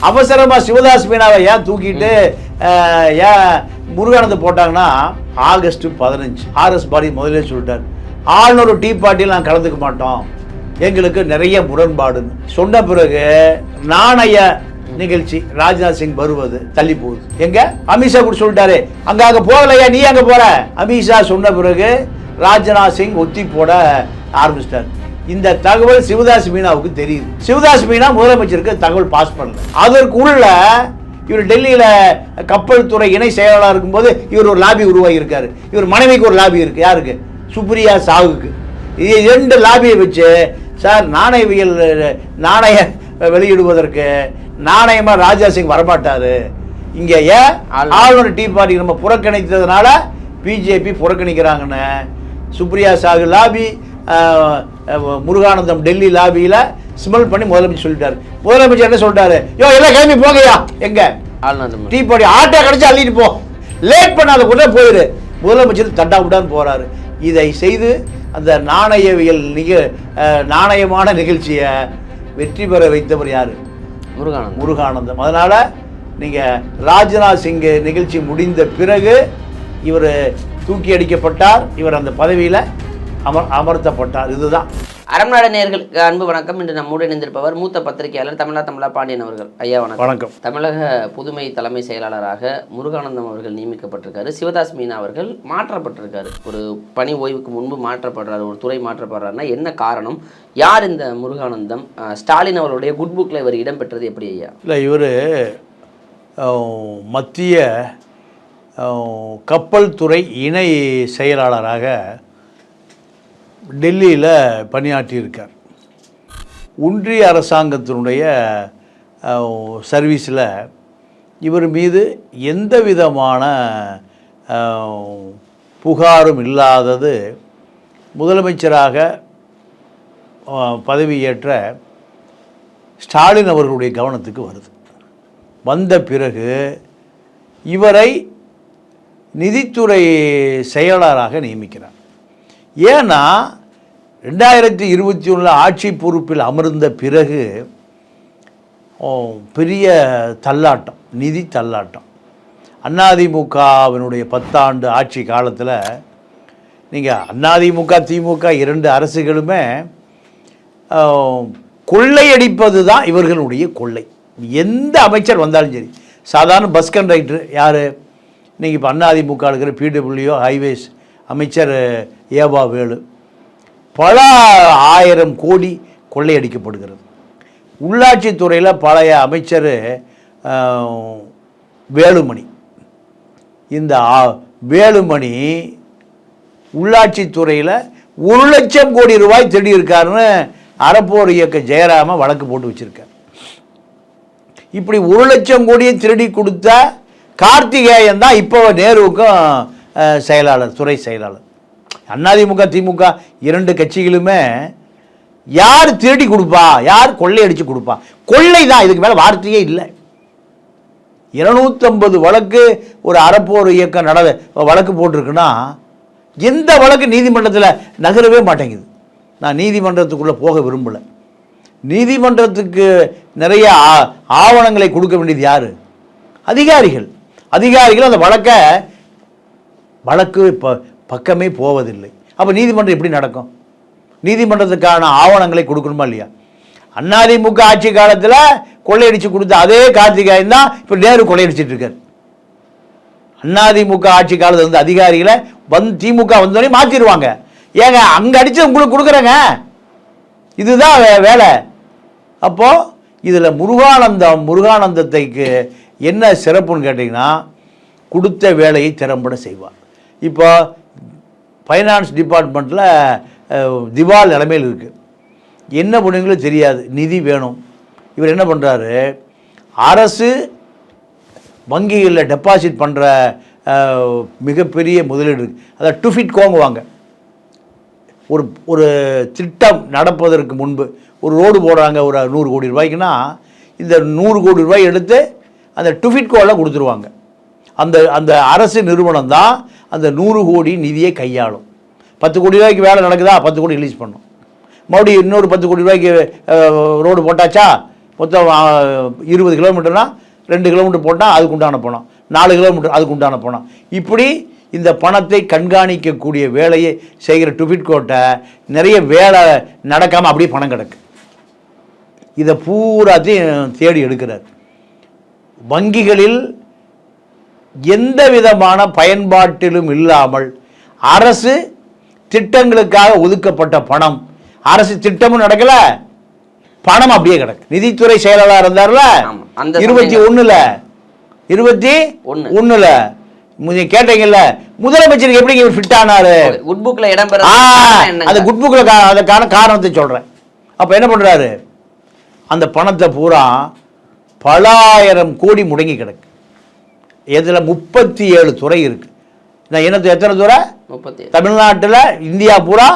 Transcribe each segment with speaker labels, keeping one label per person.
Speaker 1: அவசரமாக சிவதாஸ் மீனாவை ஏன் தூக்கிட்டு ஏன் முருகானந்த் போட்டாங்கன்னா ஆகஸ்ட் பதினஞ்சு ஆர்எஸ் பாரதி முதல்ல சொல்லிட்டார். ஆளுநர் டீ பார்ட்டியில் நான் கலந்துக்க மாட்டோம். எங்களுக்கு நிறைய முரண்பாடுன்னு. சொன்ன பிறகு நாணய நிகழ்ச்சி ராஜ்நாத் சிங் வருவது தள்ளி போகுது. எங்க? அமித்ஷா கூட சொல்லிட்டாரு. அங்க அங்க போகலையா? நீ அங்க போற? அமித்ஷா சொன்ன பிறகு ராஜ்நாத் சிங் ஒத்தி போட ஆரம்பிச்சிட்டார். இந்த தகவல் சிவதாஸ் மீனாவுக்கு தெரியுது. சிவதாஸ் மீனா முதலமைச்சருக்கு தகவல் பாஸ் பண்ணல. அதற்குள்ள இவர் டெல்லியில கப்பல் துறை இணை செயலாளர் இருக்கும்போது இவர் ஒரு லாபி உருவாகி இருக்காரு இவர் மனைவிக்கு ஒரு லாபி இருக்கு. யாருக்கு? சுப்ரியா சாகுக்கு இது ரெண்டு லாபியை வச்சு சார் நாணயவியல் நாணய வெளியிடுவதற்கு நாணயமா ராஜா சிங் வரமாட்டாரு. இங்க ஏன்
Speaker 2: ஆளுநர்.
Speaker 1: டீ பார்ட்டி நம்ம புறக்கணித்ததுனால பிஜேபி புறக்கணிக்கிறாங்கன்னு. சுப்ரியா சாகு லாபி முருகானந்தம் டெல்லி லாபியில ஸ்மெல் பண்ணி முதலமைச்சர் சொல்லிட்டாரு. முதலமைச்சர் என்ன சொல்லிட்டாரு? யோ எல்லாம் கிளம்பி போங்கய்யா. எங்க? டீ பார்ட்டி ஆட்டோ கிடைச்சு அள்ளிட்டு போ. லேட் பண்ணாத கூட போயிரு. முதலமைச்சர் தட்டா விடான்னு போறாரு. இதை செய்து அந்த நாணயவியல் நிக நாணயமான நிகழ்ச்சியை வெற்றி பெற வைத்தவர் யாரு?
Speaker 2: முருகானந்தம்.
Speaker 1: முருகானந்தம். அதனால நீங்க ராஜ்நாத் சிங் நிகழ்ச்சி முடிந்த பிறகு இவர் தூக்கி அடிக்கப்பட்டார். இவர் அந்த பதவியில அமர் அமர்த்தப்பட்டார். இதுதான்.
Speaker 2: அரண்நாடு நேயர்களுக்கு அன்பு வணக்கம். இன்று நம்மோடு இணைந்திருப்பவர் மூத்த பத்திரிகையாளர் தமிழா தமிழா பாண்டியன் அவர்கள். ஐயா வணக்கம்.
Speaker 1: வணக்கம்.
Speaker 2: தமிழக புதுமை தலைமை செயலாளராக முருகானந்தம் அவர்கள் நியமிக்கப்பட்டிருக்காரு. சிவதாஸ் மீனா அவர்கள் மாற்றப்பட்டிருக்காரு. ஒரு பணி ஓய்வுக்கு முன்பு மாற்றப்படுறாரு ஒரு துறை மாற்றப்படுறாருன்னா என்ன காரணம்? யார் இந்த முருகானந்தம்? ஸ்டாலின் அவருடைய குட் புக்கில் இவர் இடம்பெற்றது எப்படி ஐயா?
Speaker 1: இல்லை இவர் மத்திய கப்பல் துறை இணை செயலாளராக டெல்லியில் பணியாற்றியிருக்கார். ஒன்றிய அரசாங்கத்தினுடைய சர்வீஸில் இவர் மீது எந்த விதமான புகாரும் இல்லாதது முதலமைச்சராக பதவியேற்ற ஸ்டாலின் அவர்களுடைய கவனத்துக்கு வருது. வந்த பிறகு இவரை நிதித்துறை செயலாளராக நியமிக்கிறார். ஏன்னா ரெண்டாயிரத்தி இருபத்தி ஒன்றில் ஆட்சி பொறுப்பில் அமர்ந்த பிறகு பெரிய தள்ளாட்டம் நிதி தள்ளாட்டம். அதிமுகவினுடைய பத்தாண்டு ஆட்சி காலத்தில் நீங்கள் அதிமுக திமுக இரண்டு அரசுகளுமே கொள்ளையடிப்பது தான் இவர்களுடைய கொள்ளை. எந்த அமைச்சர் வந்தாலும் சரி சாதாரண பஸ் கண்டக்டர் யார்? நீங்கள் இப்போ அதிமுக இருக்கிற பிடபிள்யூ ஹைவேஸ் அமைச்சர் ஏவா வேலு. பல ஆயிரம் கோடி கொள்ளையடிக்கப்படுகிறது. உள்ளாட்சித்துறையில் பழைய அமைச்சர் வேலுமணி. இந்த வேலுமணி உள்ளாட்சித்துறையில் ஒரு லட்சம் கோடி ரூபாய் திருடி இருக்காருன்னு அறப்போர் இயக்க ஜெயராம வழக்கு போட்டு வச்சுருக்கார். இப்படி ஒரு லட்சம் கோடியை திருடி கொடுத்த கார்த்திகேயன் தான் இப்போ நேருவுக்கும் செயலாளர் துறை செயலாளர். அதிமுக திமுக இரண்டு கட்சிகளுமே யார் திருடி கொடுப்பா? யார் கொள்ளையடிச்சு கொடுப்பா? கொள்ளை தான். இதுக்கு மேலே வார்த்தையே இல்லை. இருநூத்தம்பது வழக்கு ஒரு அறப்போர் இயக்கம் நட வழக்கு போட்டிருக்குன்னா எந்த வழக்கு நீதிமன்றத்தில் நகரவே மாட்டேங்குது. நான் நீதிமன்றத்துக்குள்ளே போக விரும்பலை. நீதிமன்றத்துக்கு நிறைய ஆ- ஆவணங்களை கொடுக்க வேண்டியது யார்? அதிகாரிகள். அதிகாரிகள் அந்த வழக்கை வழக்கு இப்போ பக்கமே போவதில்லை. அப்போ நீதிமன்றம் எப்படி நடக்கும்? நீதிமன்றத்துக்கான ஆவணங்களை கொடுக்கணுமா இல்லையா? அதிமுக ஆட்சி காலத்தில் கொள்ளையடிச்சு கொடுத்த அதே கார்த்திகாயன் தான் இப்போ நேரு கொள்ளையடிச்சிட்டு இருக்காரு. அதிமுக ஆட்சி காலத்தில் வந்து அதிகாரிகளை வந்து திமுக வந்தோடனே மாற்றிடுவாங்க ஏங்க அங்கே அடித்து உங்களுக்கு கொடுக்குறேங்க. இதுதான் வே- வேலை. அப்போது இதில் முருகானந்தம் முருகானந்தத்தைக்கு என்ன சிறப்புன்னு கேட்டிங்கன்னா கொடுத்த வேலையை திறம்பட செய்வார். இப்போ ஃபைனான்ஸ் டிபார்ட்மெண்ட்டில் திவால் நிலைமையில் இருக்குது என்ன பண்ணுவீங்களோ தெரியாது. நிதி வேணும். இவர் என்ன பண்ணுறாரு அரசு வங்கிகளில் டெபாசிட் பண்ணுற மிகப்பெரிய முதலீடு இருக்குது அதை டுஃபிட் கோங்குவாங்க. ஒரு ஒரு திட்டம் நடப்பதற்கு முன்பு ஒரு ரோடு போடுறாங்க ஒரு நூறு கோடி ரூபாய்க்குன்னா இந்த நூறு கோடி ரூபாய் எடுத்து அந்த டுஃபிட்கோவில் கொடுத்துருவாங்க. அந்த அந்த அரசு நிறுவனம் தான் அந்த நூறு கோடி நிதியை கையாளும். பத்து கோடி ரூபாய்க்கு வேலை நடக்குதா? பத்து கோடி ரிலீஸ் பண்ணும். மறுபடியும் இன்னொரு பத்து கோடி ரூபாய்க்கு ரோடு போட்டாச்சா? மொத்தம் இருபது கிலோமீட்டர்னா ரெண்டு கிலோமீட்டர் போட்டால் அதுக்கு உண்டான பணம். நாலு கிலோமீட்டர் அதுக்கு உண்டான பணம். இப்படி இந்த பணத்தை கண்காணிக்கக்கூடிய வேலையை செய்கிற டுபிட்கோட்டை நிறைய வேலை நடக்காமல் அப்படியே பணம் கிடக்கு. இதை பூராத்தையும் தேடி எடுக்கிறார். வங்கிகளில் எந்த விதமான பயன்பாட்டிலும் இல்லாமல் அரசு திட்டங்களுக்காக ஒதுக்கப்பட்ட பணம். அரசு திட்டமும் நடக்கல பணம் அப்படியே கிடக்கு. நிதித்துறை செயலாளர் இருந்தார்ல? இருபத்தி. ஒண்ணுல. இருபத்தி
Speaker 2: ஒண்ணு.
Speaker 1: ஒண்ணுல. நீங்க கேட்டீங்கல்ல முதலமைச்சருக்கு எப்படி ஃபிட் ஆனாரு?
Speaker 2: குட் புக்ல இடம்
Speaker 1: ஆ,
Speaker 2: பெற
Speaker 1: அந்த குட் புக்கில் அதுக்கான காரணத்தை சொல்கிறேன் அப்போ என்ன பண்ணுறாரு அந்த பணத்தை பூரா பலாயிரம் கோடி முடங்கி கிடக்கு. இதில் முப்பத்தி ஏழு துறை இருக்கு. நான் என்னத்து எத்தனை துறை?
Speaker 2: முப்பத்தி.
Speaker 1: தமிழ்நாட்டில் இந்தியா பூரா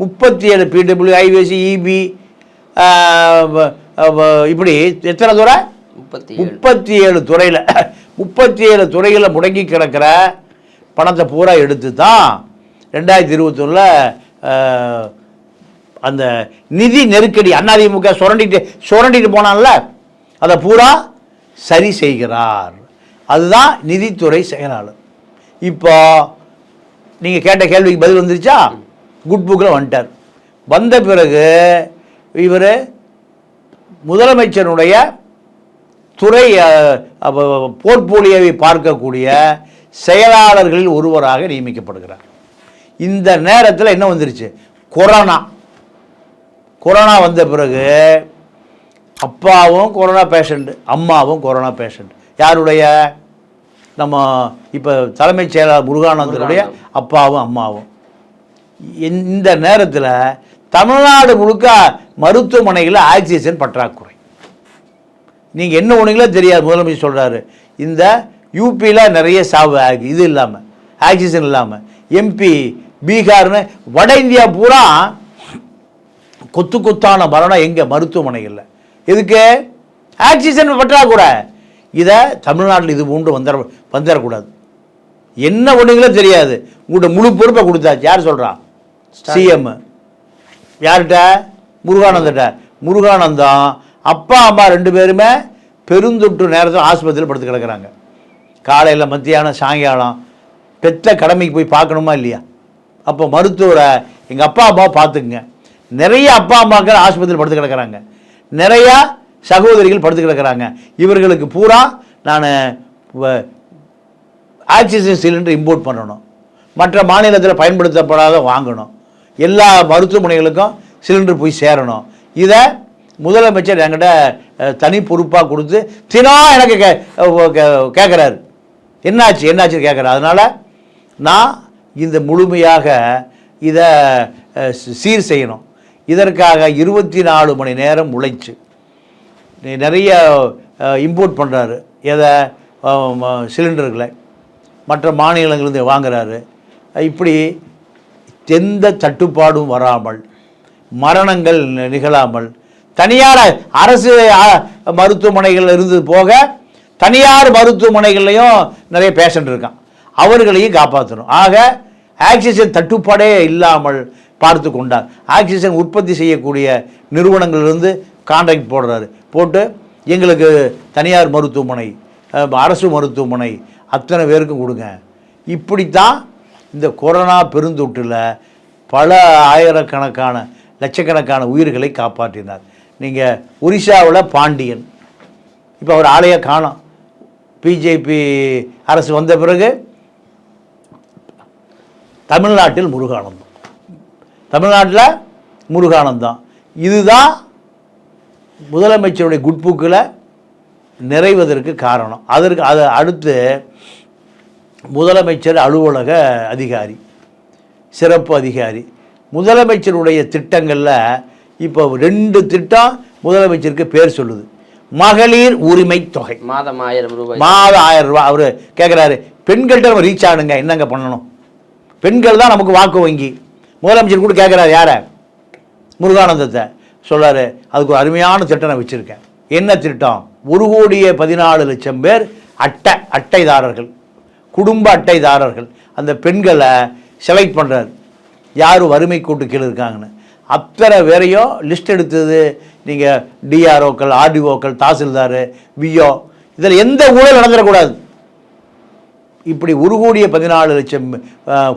Speaker 1: முப்பத்தி ஏழு பிடபிள்யூ ஐவிஎஸ்சி இபி இப்படி எத்தனை துறை?
Speaker 2: முப்பத்தி ஏழு
Speaker 1: முப்பத்தி ஏழு துறையில் முப்பத்தி ஏழு துறைகளில் முடங்கி கிடக்கிற பணத்தை பூரா எடுத்து தான் ரெண்டாயிரத்தி இருபத்தொன்னில் அந்த நிதி நெருக்கடி அதிமுக சுரண்டிட்டு சுரண்டிட்டு போனான்ல அதை பூரா சரி செய்கிறார். அதுதான் நிதித்துறை செயலாளர். இப்போ நீங்கள் கேட்ட கேள்விக்கு பதில் வந்துருச்சா? குட் புக்கில் வந்துட்டார். வந்த பிறகு இவர் முதலமைச்சருடைய துறை போர்ட்போலியோவை பார்க்கக்கூடிய செயலாளர்களில் ஒருவராக நியமிக்கப்படுகிறார். இந்த நேரத்தில் என்ன வந்துருச்சு? கொரோனா. கொரோனா வந்த பிறகு அப்பாவும் கொரோனா பேஷண்ட்டு அம்மாவும் கொரோனா பேஷண்ட். யாருடைய? நம்ம இப்போ தலைமைச் செயலாளர் முருகானந்தருடைய அப்பாவும் அம்மாவும். இந்த நேரத்தில் தமிழ்நாடு முழுக்க மருத்துவமனைகளில் ஆக்சிஜன் பற்றாக்குறை. நீங்கள் என்ன ஒன்றுங்களோ தெரியாது முதலமைச்சர் சொல்கிறாரு இந்த யூபியில் நிறைய சாவு ஆகி இது இல்லாமல் ஆக்சிஜன் இல்லாமல் எம்பி பீகார்னு வட இந்தியா பூரா கொத்து கொத்தான மரணம் எங்கே மருத்துவமனைகளில். எதுக்கு? ஆக்சிஜன் பற்றாக்குறை. இதை தமிழ்நாட்டில் இது உண்டு வந்துட வந்துடக்கூடாது என்ன ஒன்றுங்களோ தெரியாது. உங்கள்கிட்ட முழு பொறுப்பை கொடுத்தாச்சு. யார் சொல்கிறா சிஎம் யார்கிட்ட? முருகானந்திட்ட. முருகானந்தம் அப்பா அம்மா ரெண்டு பேருமே பெருந்தொற்று நேரத்தில் ஆஸ்பத்திரியில் படுத்து கிடக்குறாங்க. காலையில் மத்தியானம் சாயங்காலம். பெற்ற கடமைக்கு போய் பார்க்கணுமா இல்லையா? அப்போ மருத்துவரை எங்கள் அப்பா அம்மாவை பார்த்துக்குங்க. நிறைய அப்பா அம்மாக்கள் ஆஸ்பத்திரியில் படுத்து கிடக்குறாங்க. நிறையா சகோதரிகள் படுத்து கிடக்குறாங்க. இவர்களுக்கு பூரா நான் ஆக்சிஜன் சிலிண்டர் இம்போர்ட் பண்ணணும். மற்ற மாநிலத்தில் பயன்படுத்தப்படாத வாங்கணும். எல்லா மருத்துவமனைகளுக்கும் சிலிண்டர் போய் சேரணும். இதை முதலமைச்சர் என்கிட்ட தனி பொறுப்பாக கொடுத்து தினம் எனக்கு கே கேட்குறாரு என்னாச்சு என்னாச்சு கேட்குறாரு அதனால் நான் இந்த முழுமையாக இதை சீர் செய்யணும். இதற்காக இருபத்தி நாலு மணி நேரம் உழைச்சு நிறைய இம்போர்ட் பண்ணுறாரு எதை சிலிண்டர்களை மற்ற மாநிலங்களிலிருந்து வாங்குறாரு. இப்படி எந்த தட்டுப்பாடும் வராமல் மரணங்கள் நிகழாமல் தனியார் அரசு மருத்துவமனைகள் இருந்தது போக தனியார் மருத்துவமனைகள்லையும் நிறைய பேஷண்ட் இருக்கான். அவர்களையும் காப்பாற்றணும் ஆக ஆக்சிஜன் தட்டுப்பாடே இல்லாமல் பார்த்து கொண்டார். ஆக்சிஜன் உற்பத்தி செய்யக்கூடிய நிறுவனங்களிலிருந்து கான்ட்ராக்ட் போடுறாரு. போட்டு எங்களுக்கு தனியார் மருத்துவமனை அரசு மருத்துவமனை அத்தனை பேருக்கும் கொடுங்க. இப்படித்தான் இந்த கொரோனா பெருந்தொற்றில் பல ஆயிரக்கணக்கான லட்சக்கணக்கான உயிர்களை காப்பாற்றினார். நீங்கள் ஒரிசாவில் பாண்டியன். இப்போ அவர் ஆலையை காணும். பிஜேபி அரசு வந்த பிறகு தமிழ்நாட்டில் முருகானந்தம். தமிழ்நாட்டில் முருகானந்தம். இதுதான் முதலமைச்சருடைய குட்புக்கில் நிறைவதற்கு காரணம். அதற்கு அது அடுத்து முதலமைச்சர் அலுவலக அதிகாரி சிறப்பு அதிகாரி. முதலமைச்சருடைய திட்டங்களில் இப்போ ரெண்டு திட்டம் முதலமைச்சருக்கு பேர் சொல்லுது. மகளிர் உரிமை தொகை.
Speaker 2: மாதம் ஆயிரம் ரூபாய்.
Speaker 1: மாதம் ஆயிரம் ரூபாய் அவர் கேட்குறாரு பெண்கள்கிட்ட நம்ம ரீச் ஆகணுங்க என்னங்க பண்ணணும்? பெண்கள் தான் நமக்கு வாக்கு வங்கி. முதலமைச்சர் கூட கேட்குறாரு யாரை? முருகானந்தத்தை. சொல்கிறாரு அதுக்கு ஒரு அருமையான திட்டம் நான் வச்சுருக்கேன். என்ன திட்டம்? ஒரு கோடியே பதினாலு லட்சம் பேர் அட்டை அட்டைதாரர்கள் குடும்ப அட்டைதாரர்கள். அந்த பெண்களை செலக்ட் பண்ணுறாரு யார் வறுமை கூட்டு கீழே இருக்காங்கன்னு. அத்தனை பேரையும் லிஸ்ட் எடுத்தது நீங்கள் டிஆர்ஓக்கள் ஆர்டிஓக்கள் தாசில்தார் விஓ இதில் எந்த ஊழல் நடந்துடக்கூடாது. இப்படி உருகூடிய பதினாலு லட்சம்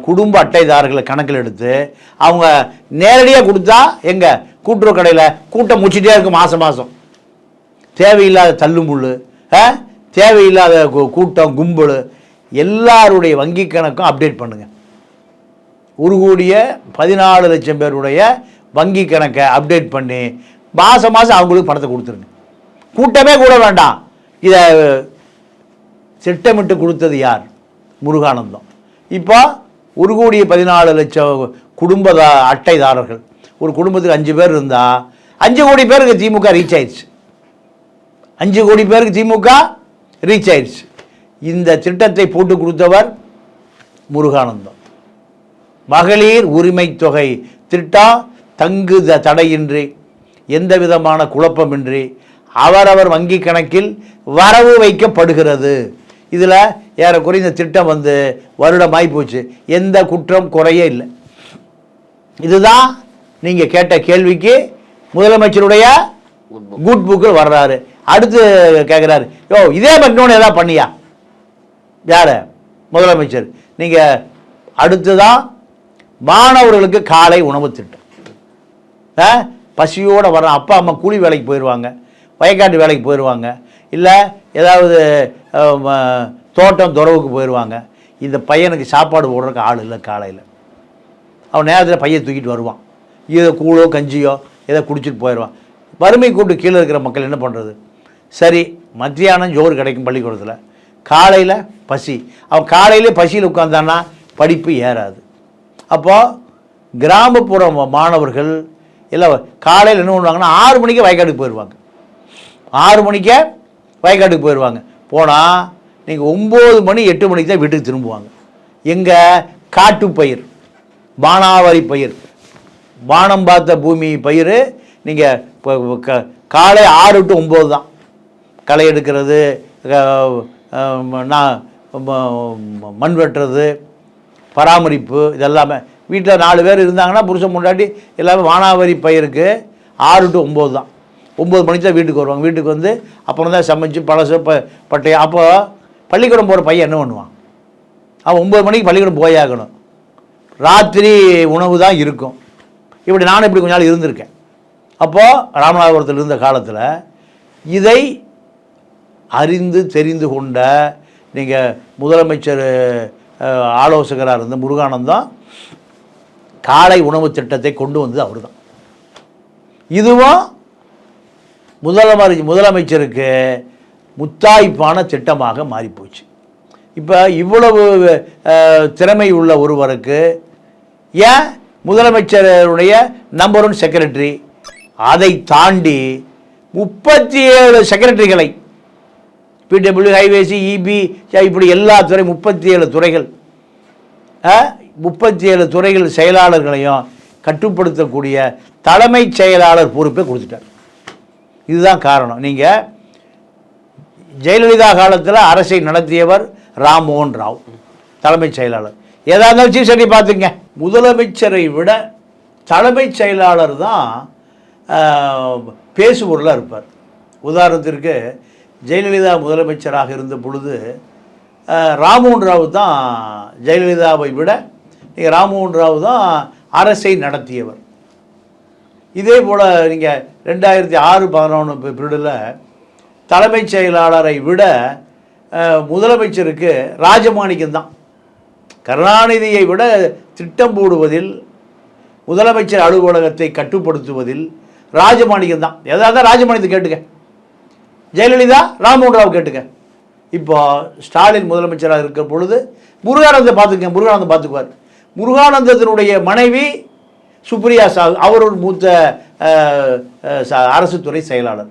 Speaker 1: குடும்ப அட்டைதாரர்களை கணக்கில் எடுத்து அவங்க நேரடியாக கொடுத்தா எங்கள் கூட்டுறவு கடையில் கூட்டம் முடிச்சிட்டே இருக்கும் மாதம் மாதம் தேவையில்லாத தள்ளுமுள் தேவையில்லாத கூட்டம் கும்பல் எல்லாருடைய வங்கி கணக்கும் அப்டேட் பண்ணுங்க. உருகூடிய பதினாலு லட்சம் பேருடைய வங்கி கணக்கை அப்டேட் பண்ணி மாதம் மாதம் அவங்களுக்கு பணத்தை கொடுத்துருங்க. கூட்டமே கூட வேண்டாம். இதை திட்டமிட்டு கொடுத்தது யார்? முருகானந்தம். இப்போ ஒரு கோடியே பதினாலு லட்சம் குடும்ப அட்டைதாரர்கள். ஒரு குடும்பத்துக்கு அஞ்சு பேர் இருந்தால் அஞ்சு கோடி பேருக்கு திமுக ரீச் ஆயிடுச்சு. அஞ்சு கோடி பேருக்கு திமுக ரீச் ஆயிடுச்சு. இந்த திட்டத்தை போட்டு கொடுத்தவர் முருகானந்தம். மகளிர் உரிமை தொகை திட்டம் தங்கு தடையின்றி எந்த விதமான குழப்பமின்றி அவரவர் வங்கி கணக்கில் வரவு வைக்கப்படுகிறது. இதில் ஏறக்குறைய இந்த திட்டம் வந்து வருடமாகி போச்சு எந்த குற்றம் குறையே இல்லை. இதுதான் நீங்கள் கேட்ட கேள்விக்கு முதலமைச்சருடைய குட் புக்கில் வர்றாரு. அடுத்து கேட்குறாரு யோ இதே மாதிரி இன்னொன்று ஏதாவது பண்ணியா? யார்? முதலமைச்சர். நீங்கள் அடுத்துதான் மாணவர்களுக்கு காலை உணவு திட்டம். பசியோடு வர அப்பா அம்மா கூலி வேலைக்கு போயிடுவாங்க வயக்காட்டு வேலைக்கு போயிடுவாங்க இல்லை ஏதாவது தோட்டம் துறவுக்கு போயிடுவாங்க இந்த பையனுக்கு சாப்பாடு போடுறதுக்கு ஆள் இல்லை காலையில். அவன் நேரத்தில் பையன் தூக்கிட்டு வருவான். ஏதோ கூழோ கஞ்சியோ ஏதோ குடிச்சிட்டு போயிடுவான் வறுமை கூட்டு கீழே இருக்கிற மக்கள் என்ன பண்ணுறது சரி மத்தியானம் ஜோறு கிடைக்கும் பள்ளிக்கூடத்தில். காலையில் பசி. அவன் காலையிலே பசியில் உட்காந்தான்னா படிப்பு ஏறாது. அப்போது கிராமப்புற மாணவர்கள் இல்லை காலையில் என்ன பண்ணுவாங்கன்னா ஆறு மணிக்கு வயக்காட்டுக்கு போயிடுவாங்க ஆறு மணிக்கே வயக்காட்டுக்கு போயிடுவாங்க போனால் நீங்கள் ஒம்பது மணி எட்டு மணிக்கு தான் வீட்டுக்கு திரும்புவாங்க. எங்கள் காட்டு பயிர் பானாவரி பயிர் வானம் பார்த்த பூமி பயிர் நீங்கள் காலை ஆறு டு ஒம்பது தான். களை எடுக்கிறது நான் மண் வெட்டுறது பராமரிப்பு இதெல்லாமே. வீட்டில் நாலு பேர் இருந்தாங்கன்னா புருஷன் முன்னாடி எல்லாமே வானாவரி பயிருக்கு ஆறு டு ஒம்பது தான். ஒம்பது மணிக்கு தான் வீட்டுக்கு வருவாங்க. வீட்டுக்கு வந்து அப்புறம் தான் சமைச்சு பழசு ப பட்டைய. அப்போ பள்ளிக்கூடம் போகிற பையன் என்ன பண்ணுவான்? அவன் ஒம்பது மணிக்கு பள்ளிக்கூடம் போயாகணும் ராத்திரி உணவு தான் இருக்கும். இப்படி நானும் இப்படி கொஞ்ச நாள் இருந்திருக்கேன். அப்போது ராமநாதபுரத்தில் இருந்த காலத்தில் இதை அறிந்து தெரிந்து கொண்ட நீங்கள் முதலமைச்சர் ஆலோசகராக இருந்த முருகானந்தம் காலை உணவு திட்டத்தை கொண்டு வந்தது அவர் தான் இதுவும் முதலமர் முதலமைச்சருக்கு முத்தாய்ப்பான திட்டமாக மாறிப்போச்சு. இப்போ இவ்வளவு திறமை உள்ள ஒருவருக்கு ஏன் முதலமைச்சருடைய நம்பர் ஒன் செக்ரட்டரி அதை தாண்டி முப்பத்தி ஏழு செக்ரட்டரிகளை பிடபிள்யூ ஹைவேசி இபி இப்படி எல்லா துறை முப்பத்தி ஏழு துறைகள் முப்பத்தி ஏழு துறைகள் செயலாளர்களையும் கட்டுப்படுத்தக்கூடிய தலைமைச் செயலாளர் பொறுப்பை கொடுத்துட்டார். இதுதான் காரணம். நீங்கள் ஜெயலலிதா காலத்தில் அரசை நடத்தியவர் ராம்மோகன் ராவ் தலைமைச் செயலாளர். ஏதா இருந்தாலும் சீஃப் செக்ரட்டரி பார்த்துங்க முதலமைச்சரை விட தலைமைச் செயலாளர் தான் பேசுபொருளாக இருப்பார். உதாரணத்திற்கு ஜெயலலிதா முதலமைச்சராக இருந்த பொழுது ராமோகன் ராவ் தான் ஜெயலலிதாவை விட நீங்கள் ராமோகன் ராவ் தான் அரசை நடத்தியவர். இதே போல் நீங்கள் ரெண்டாயிரத்தி ஆறு பதினொன்று பீரியடில் தலைமைச் செயலாளரை விட முதலமைச்சருக்கு ராஜமாணிக்கம் தான். கருணாநிதியை விட திட்டம் போடுவதில் முதலமைச்சர் அலுவலகத்தை கட்டுப்படுத்துவதில் ராஜமாணிக்கம் தான். எதாவது ராஜமாணிக்கத்தை கேட்டுக்க. ஜெயலலிதா ராம்மோகன் ராவ் கேட்டுக்க. இப்போ ஸ்டாலின் முதலமைச்சராக இருக்கிற பொழுது முருகானந்தம் பார்த்துக்க முருகானந்தம் பார்த்துக்குவார். முருகானந்தத்தினுடைய மனைவி சுப்ரியா சாகு அவர் ஒரு மூத்த ச- அரசு துறை செயலாளர்.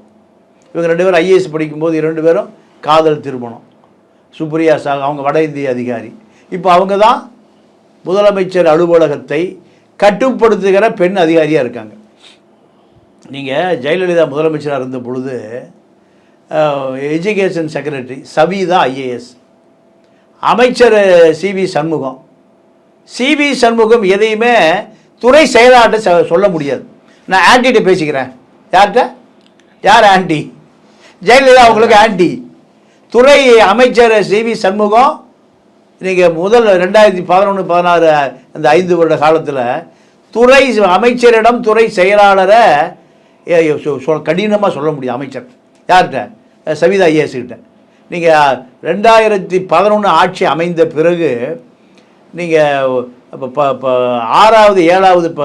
Speaker 1: இவங்க ரெண்டு பேரும் ஐஏஎஸ் படிக்கும்போது இரண்டு பேரும் காதல் திருமணம். சுப்ரியா சாகு அவங்க வட இந்திய அதிகாரி. இப்போ அவங்க தான் முதலமைச்சர் அலுவலகத்தை கட்டுப்படுத்துகிற பெண் அதிகாரியாக இருக்காங்க. நீங்கள் ஜெயலலிதா முதலமைச்சராக இருந்த பொழுது எஜுகேஷன் செக்ரட்டரி சவிதா ஐஏஎஸ். அமைச்சர் சிவி சண்முகம். சிவி சண்முகம் எதையுமே துறை செயலாளர்கிட்ட சொல்ல முடியாது. நான் ஆன்டிகிட்ட பேசிக்கிறேன். யார்கிட்ட? யார் ஆன்டி? ஜெயலலிதா அவங்களுக்கு ஆன்டி. துறை அமைச்சர் சி. வி. சண்முகம் நீங்கள் முதல் ரெண்டாயிரத்தி பதினொன்று பதினாறு அந்த ஐந்து வருட காலத்தில் துறை அமைச்சரிடம் துறை செயலாளரை கடினமாக சொல்ல முடியும் அமைச்சர். யார்கிட்ட? சவிதா ஐஏஎஸ் கிட்ட. நீங்கள் ரெண்டாயிரத்தி பதினொன்று ஆட்சி அமைந்த பிறகு நீங்கள் இப்போ ப ப ஆறாவது ஏழாவது ப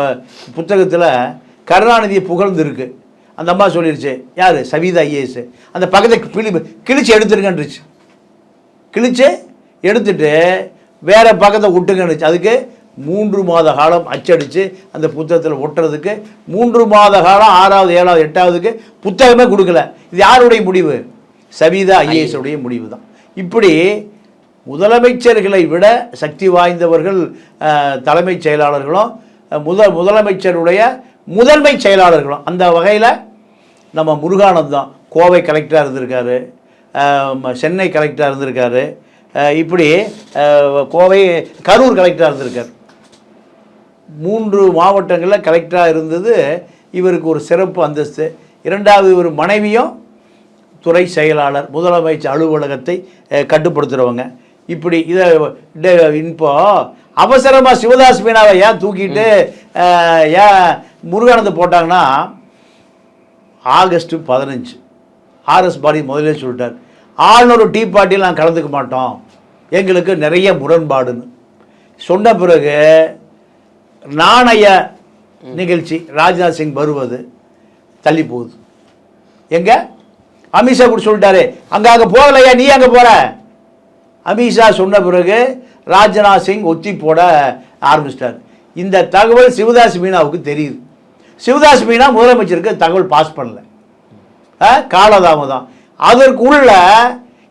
Speaker 1: புத்தகத்தில் கருணாநிதியை புகழ்ந்துருக்கு. அந்த அம்மா சொல்லிருச்சு யார்? சவிதா ஐஏஎஸ். அந்த பக்கத்தை கிளி கிழிச்சு எடுத்துருங்கன்றுச்சு. கிழிச்சு எடுத்துட்டு வேறு பக்கத்தை விட்டுங்கன்னுச்சு அதுக்கு மூன்று மாத காலம் அச்சடித்து அந்த புத்தகத்தில் ஒட்டுறதுக்கு மூன்று மாத காலம் ஆறாவது ஏழாவது எட்டாவதுக்கு புத்தகமே கொடுக்கல. இது யாருடைய முடிவு? சவிதா ஐஏஎஸ் உடைய முடிவு தான் இப்படி முதலமைச்சர்களை விட சக்தி வாய்ந்தவர்கள் தலைமைச் செயலாளர்களும் முத முதலமைச்சருடைய முதன்மை செயலாளர்களும். அந்த வகையில் நம்ம முருகானந்தம் கோவை கலெக்டராக இருந்திருக்காரு. சென்னை கலெக்டராக இருந்திருக்காரு. இப்படி கோவை கரூர் கலெக்டராக இருந்திருக்காரு. மூன்று மாவட்டங்களில் கலெக்டராக இருந்தது. இவருக்கு ஒரு சிறப்பு அந்தஸ்து. இரண்டாவது இவர் மனைவியும் துறை செயலாளர் முதலமைச்சர் அலுவலகத்தை கட்டுப்படுத்துகிறவங்க இப்படி இதை இப்போ அவசரமாக சிவதாஸ் மீனாவை ஏன் தூக்கிட்டு ஏன் முருகானந்த போட்டாங்கன்னா ஆகஸ்ட் பதினஞ்சு. ஆர்எஸ் பாடி முதலே சொல்லிட்டார் ஆளுநர் டீ பார்ட்டியில் நான் கலந்துக்க மாட்டோம். எங்களுக்கு நிறைய முரண்பாடுன்னு. சொன்ன பிறகு நாணய நிகழ்ச்சி ராஜ்நாத் சிங் வருவது தள்ளி போகுது. எங்க? அமித்ஷா கூட சொல்லிட்டாரு அங்க அங்க போகலையா? நீ அங்க போற? அமித்ஷா சொன்ன பிறகு ராஜ்நாத் சிங் ஒத்தி போட ஆரம்பிச்சிட்டார். இந்த தகவல் சிவதாஸ் மீனாவுக்கு தெரியுது. சிவதாஸ் மீனா முதலமைச்சருக்கு தகவல் பாஸ் பண்ணல. ஆ, காலதாமதம். அதற்குள்ள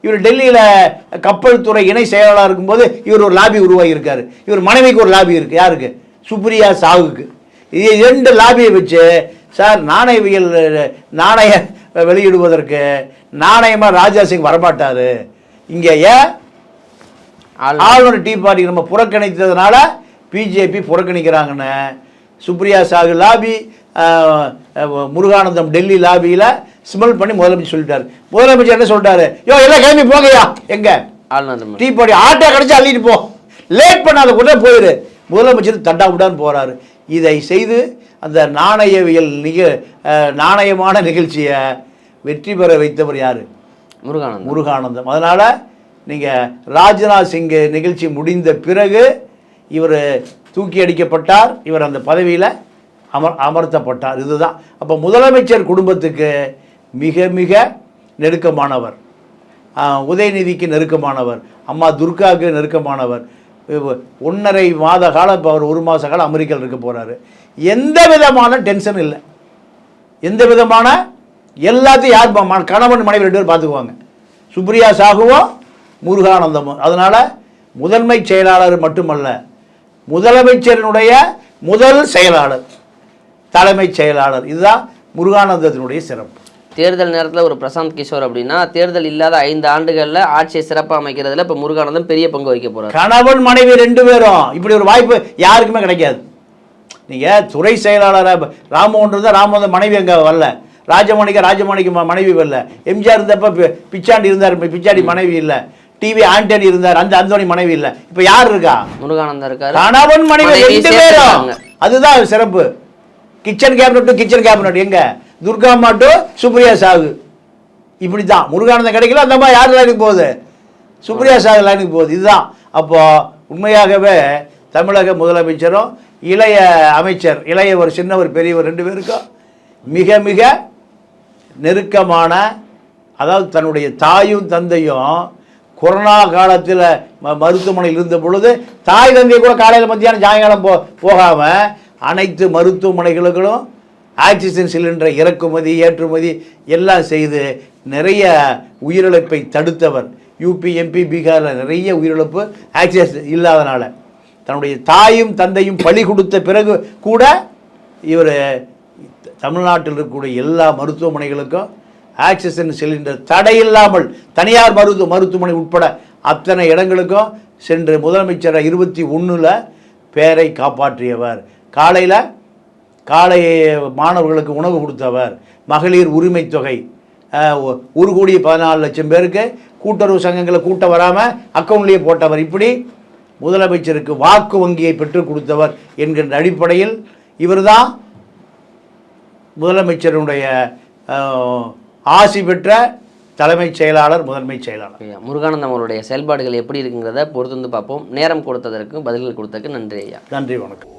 Speaker 1: இவர் டெல்லியில் கப்பல் துறை இணை செயலாளர் இருக்கும்போது இவர் ஒரு லாபி உருவாகியிருக்கார். இவர் மனைவிக்கு ஒரு லாபி இருக்குது யாருக்கு? சுப்ரியா சாகுக்கு இது ரெண்டு லாபியை வச்சு சார் நாணயவியல் நாணய வெளியிடுவதற்கு நாணயமாக ராஜா சிங் வரமாட்டார். இங்கே ஏன் ஆளுநர் டீ பார்ட்டி நம்ம புறக்கணித்ததுனால பிஜேபி புறக்கணிக்கிறாங்கன்னு சுப்ரியா சாகு லாபி முருகானந்தம் டெல்லி லாபியில் ஸ்மெல் பண்ணி முதலமைச்சர் சொல்லிட்டாரு. முதலமைச்சர் என்ன சொல்லிட்டாரு? யோ எல்லாம் கிளம்பி போங்கய்யா. எங்க? டீ பார்ட்டி ஆட்டோ கிடச்சி அள்ளிட்டு போ. லேட் பண்ணாத கூட போயிரு. முதலமைச்சர் தட்டா விடான்னு போறாரு. இதை செய்து அந்த நாணயவியல் நிக நாணயமான நிகழ்ச்சியை வெற்றி பெற வைத்தவர் யாரு?
Speaker 2: முருகானந்தம்.
Speaker 1: முருகானந்தம். அதனால் நீங்கள் ராஜ்நாத் சிங் நிகழ்ச்சி முடிந்த பிறகு இவர் தூக்கி அடிக்கப்பட்டார். இவர் அந்த பதவியில் அமர் அமர்த்தப்பட்டார். இதுதான். அப்போ முதலமைச்சர் குடும்பத்துக்கு மிக மிக நெருக்கமானவர். உதயநிதிக்கு நெருக்கமானவர். அம்மா துர்காவுக்கு நெருக்கமானவர். ஒன்றரை மாத காலம் இப்போ அவர் ஒரு மாத காலம் அமெரிக்காவில் இருக்க போகிறாரு எந்த விதமான டென்ஷன் இல்லை. எந்த விதமான எல்லாத்தையும் யார் கணவன் மனைவி ரெண்டு பேர் பார்த்துக்குவாங்க சுப்ரியா சாகுவும் முருகானந்தமும் அதனால் முதன்மை செயலாளர் மட்டுமல்ல முதலமைச்சரினுடைய முதல் செயலாளர் தலைமைச் செயலாளர். இதுதான் முருகானந்தத்தினுடைய சிறப்பு.
Speaker 2: தேர்தல் நேரத்தில் ஒரு பிரசாந்த் கிஷோர் அப்படின்னா தேர்தல் இல்லாத ஐந்து ஆண்டுகளில் ஆட்சியை சிறப்பாக அமைக்கிறதுல இப்போ முருகானந்தம் பெரிய பங்கு வகிக்க போறார்.
Speaker 1: கணவன் மனைவி ரெண்டு பேரும். இப்படி ஒரு வாய்ப்பு யாருக்குமே கிடைக்காது. நீங்கள் துறை செயலாளராக ராமோகன் இருந்தால் ராமோகன் மனைவி அங்கே வரல. ராஜமாணிக்க ராஜமாணிக்க மனைவி வரல. எம்ஜிஆர் இருந்தப்ப பிச்சாண்டி இருந்தார் பிச்சாண்டி மனைவி இல்லை. டிவி ஆண்டனி இருந்தார். அந்த அந்தோணி மனைவி இல்லை. இப்போ யார் இருக்கா?
Speaker 2: முருகானந்தம் இருக்காரு.
Speaker 1: கணவன் மனைவி ரெண்டு பேரும். அதுதான் சிறப்பு. Kitchen cabinet to kitchen cabinet எங்க? துர்கா மாட்டு சுப்ரியா சாகு. இப்படி தான் முருகானந்தம் கிடைக்கல அந்த மாதிரி யார் லைனுக்கு போகுது? சுப்ரியா சாகு லைனுக்கு போகுது. இதுதான். அப்போ உண்மையாகவே தமிழக முதலமைச்சரும் இளைய அமைச்சர் இளையவர் சின்னவர் பெரியவர் ரெண்டு பேருக்கும் மிக மிக நெருக்கமான அதாவது தன்னுடைய தாயும் தந்தையும் கொரோனா காலத்தில் ம மருத்துவமனையில் இருந்த பொழுது தாய் தந்தை கூட காலையில் மத்தியானம் சாயங்காலம் போ போகாமல் அனைத்து மருத்துவமனைகளுக்கும் ஆக்சிஜன் சிலிண்டரை இறக்குமதி ஏற்றுமதி எல்லாம் செய்து நிறைய உயிரிழப்பை தடுத்தவர். யூபி எம்பி பீகாரில் நிறைய உயிரிழப்பு ஆக்சிஜன் இல்லாதனால. தன்னுடைய தாயும் தந்தையும் பலி கொடுத்த பிறகு கூட இவர் தமிழ்நாட்டில் இருக்கக்கூடிய எல்லா மருத்துவமனைகளுக்கும் ஆக்சிஜன் சிலிண்டர் தடையில்லாமல் தனியார் மருத்துவ மருத்துவமனை உட்பட அத்தனை இடங்களுக்கும் சென்று முதலமைச்சரை இருபத்தி ஒன்றில் பேரை காப்பாற்றியவர். காலையில் காலை மாணவர்களுக்கு உணவு கொடுத்தவர். மகளிர் உரிமை தொகை. ஒரு கோடி பதினாலு லட்சம் பேருக்கு கூட்டுறவு சங்கங்களை கூட்ட வராமல் அக்கௌண்ட்லேயே போட்டவர். இப்படி முதலமைச்சருக்கு வாக்கு வங்கியை பெற்றுக் கொடுத்தவர் என்கின்ற அடிப்படையில் இவர்தான் முதலமைச்சருடைய ஆசி பெற்ற தலைமைச் செயலாளர் முதன்மைச் செயலாளர்.
Speaker 2: ஐயா முருகானந்தம் அவருடைய செயல்பாடுகள் எப்படி இருக்குங்கிறத பொறுத்து வந்து பார்ப்போம். நேரம் கொடுத்ததற்கு பதில்கள் கொடுத்ததற்கு நன்றி ஐயா.
Speaker 1: நன்றி வணக்கம்.